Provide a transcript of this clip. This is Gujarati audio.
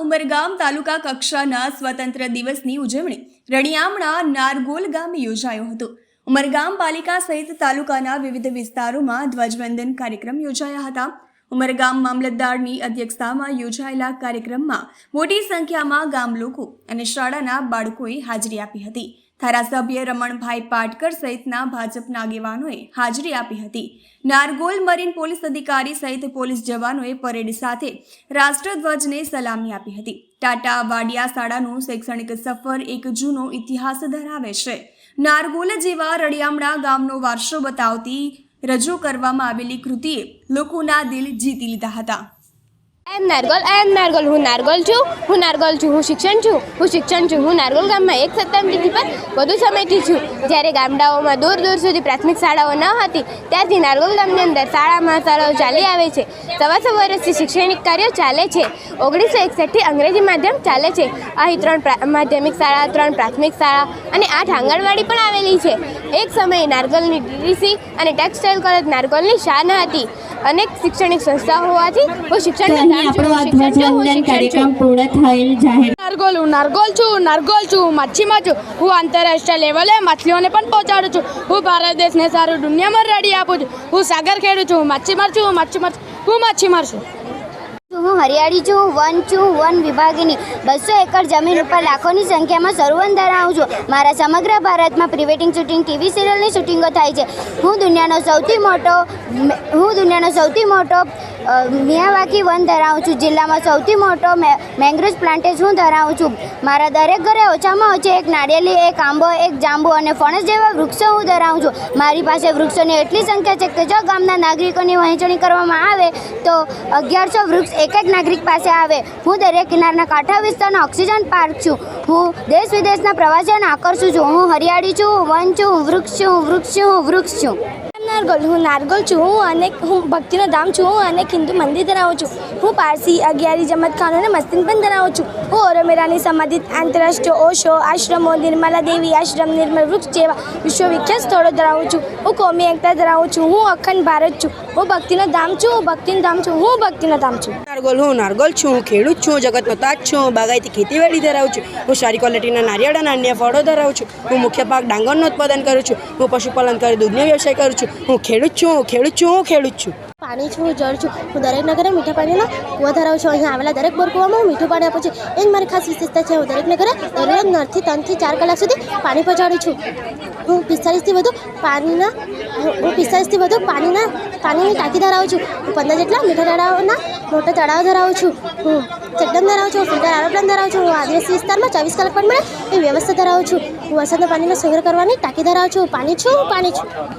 ઉમરગામ તાલુકા કક્ષાના સ્વતંત્ર દિવસની ઉજવણી રણિયામણા નારગોલ ગામે યોજાયો હતો. ઉમરગામ પાલિકા સહિત તાલુકાના વિવિધ વિસ્તારોમાં ધ્વજવંદન કાર્યક્રમ યોજાયા હતા. ઉમરગામ મામલતદારની અધ્યક્ષતામાં યોજાયેલા કાર્યક્રમમાં મોટી સંખ્યામાં ગામ લોકો અને શાળાના બાળકોએ હાજરી આપી હતી. ધારાસભ્ય રમણભાઈ પાટકર સહિતના ભાજપના આગેવાનોએ હાજરી આપી હતી. નારગોલ મરીન પોલીસ અધિકારી સહિત પોલીસ જવાનોએ પરેડ સાથે રાષ્ટ્રધ્વજને સલામી આપી હતી. ટાટા વાડિયા શાળાનું શૈક્ષણિક સફર એક જૂનો ઇતિહાસ ધરાવે છે. નારગોલ જેવા રળિયામણા ગામનો વારસો બતાવતી રજૂ કરવામાં આવેલી કૃતિએ લોકોના દિલ જીતી લીધા હતા. એમ નારગોલ એમ નારગોલ, હું નારગોલ છું. હું નારગોલ છું, હું શિક્ષણ છું. હું શિક્ષણ છું, હું નારગોલ ગામમાં એક સત્તામથી પર વધુ સમયથી છું. જ્યારે ગામડાઓમાં દૂર દૂર સુધી પ્રાથમિક શાળાઓ ન હતી, ત્યારથી નારગોલ ગામની અંદર શાળામાં શાળાઓ ચાલી આવે છે. સવા સો વર્ષથી શૈક્ષણિક કાર્યો ચાલે છે. ઓગણીસો એકસઠથી અંગ્રેજી માધ્યમ ચાલે છે. અહીં ત્રણ માધ્યમિક શાળા, ત્રણ પ્રાથમિક શાળા અને આઠ આંગણવાડી પણ આવેલી છે. એક સમયે નારગોલની ડીડીસી અને ટેક્સટાઇલ કોલેજ નારગોલની શાન હતી. અનેક શૈક્ષણિક સંસ્થાઓ હોવાથી હું શિક્ષણ કાર્યક્રમ પૂર્ણ થયેલ જાહેર નારગોલ હું નારગોલ છું નારગોલ છું હું માછીમાર છું. હું આંતરરાષ્ટ્રીય લેવલે માછલીઓને પણ પહોંચાડું છું. હું ભારત દેશને સારું દુનિયામાં રેડી આપું છું. હું સાગર ખેડું છું હું માછીમાર છું હું માછીમાર હું માછીમાર છું. હું હરિયાળી છું, વન છું, વન વિભાગની. બસો એકર જમીન ઉપર લાખોની સંખ્યામાં સરોવર ધરાવું છું. મારા સમગ્ર ભારતમાં પ્રિવેટિંગ શૂટિંગ ટીવી સિરિયલની શૂટિંગો થાય છે. હું દુનિયાનો સૌથી મોટો હું દુનિયાનો સૌથી મોટો મિયાવાકી વન ધરાવું છું. જિલ્લામાં સૌથી મોટો મેંગ્રોવ પ્લાન્ટેજ હું ધરાવું છું. મારા દરેક ઘરે ઓછામાં ઓછી એક નાળિયેરી, એક આંબો, એક જાંબુ અને ફણસ જેવા વૃક્ષો હું ધરાવું છું. મારી પાસે વૃક્ષોની એટલી સંખ્યા છે કે જો ગામના નાગરિકોની વહેંચણી કરવામાં આવે તો અગિયારસો વૃક્ષ એક એક નાગરિક પાસે આવે. હું દરિયા કિનારના કાંઠા વિસ્તારનો ઓક્સિજન પાર્ક છું. હું દેશ વિદેશના પ્રવાસીઓને આકર્ષું છું. હું હરિયાળી છું વન છું વૃક્ષ છું વૃક્ષ છું વૃક્ષ છું. નારગોલ. હું નારગોલ છું, હું અનેક હું ભક્તિનો ધામ છું, હું અનેક હિન્દુ મંદિર ધરાવું છું. હું પારસી, અગિયારી જમત ખાનો અને મસ્તિન પણ ધરાવું છું. હું ઓરોમેરાની સંબંધિત આંતરરાષ્ટ્રીય ઓશો, આશ્રમો, નિર્મલા દેવી, આશ્રમ નિર્મલ વૃક્ષ જેવા વિશ્વવિખ્યાત સ્થળો ધરાવું છું. હું કોમી એકતા ધરાવું છું, હું અખંડ ભારત છું. હું ભક્તિનો ધામ છું, હું ભક્તિનો ધામ છું, હું ભક્તિનો ધામ છું. નારગોલ, હું નારગોલ છું, હું ખેડૂત છું જગતનો તાજ છું બાગાયતી ખેતીવાડી ધરાવું છું. હું સારી ક્વોલિટીના નારિયેળ અને અન્ય ફળો ધરાવું છું. હું મુખ્ય પાક ડાંગરનું ઉત્પાદન કરું છું. હું પશુપાલન કરી દૂધનો વ્યવસાય કરું છું. હું ખેડૂત છું, હું ખેડૂત છું, હું ખેડૂત છું. પાણી છું, જળ છું. હું દરેક નગરે મીઠા પાણીના કૂવા ધરાવું છું. અહીંયા આવેલા દરેક બોર કૂવામાં હું મીઠું પાણી આપું છું. એ જ મારી ખાસ વિશેષતા છે. હું દરેક નગરે દરરોજ નળથી ત્રણથી ચાર કલાક સુધી પાણી પહોંચાડું છું. હું પિસ્તાલીસથી વધુ પાણીના, હું પિસ્તાલીસથી વધુ પાણીના, પાણીની ટાંકી ધરાવું છું. હું પંદર જેટલા મીઠા તળાવના મોટા તળાવ ધરાવું છું. હું ચેકડેમ ધરાવું છું, ફિલ્ટર એરોપ્લેન ધરાવું છું. હું આદિવાસી વિસ્તારમાં ચોવીસ કલાક પણ મળે એ વ્યવસ્થા ધરાવું છું. હું વરસાદના પાણીનો સંગ્રહ કરવાની ટાંકી ધરાવું છું. પાણી છું પાણી છું.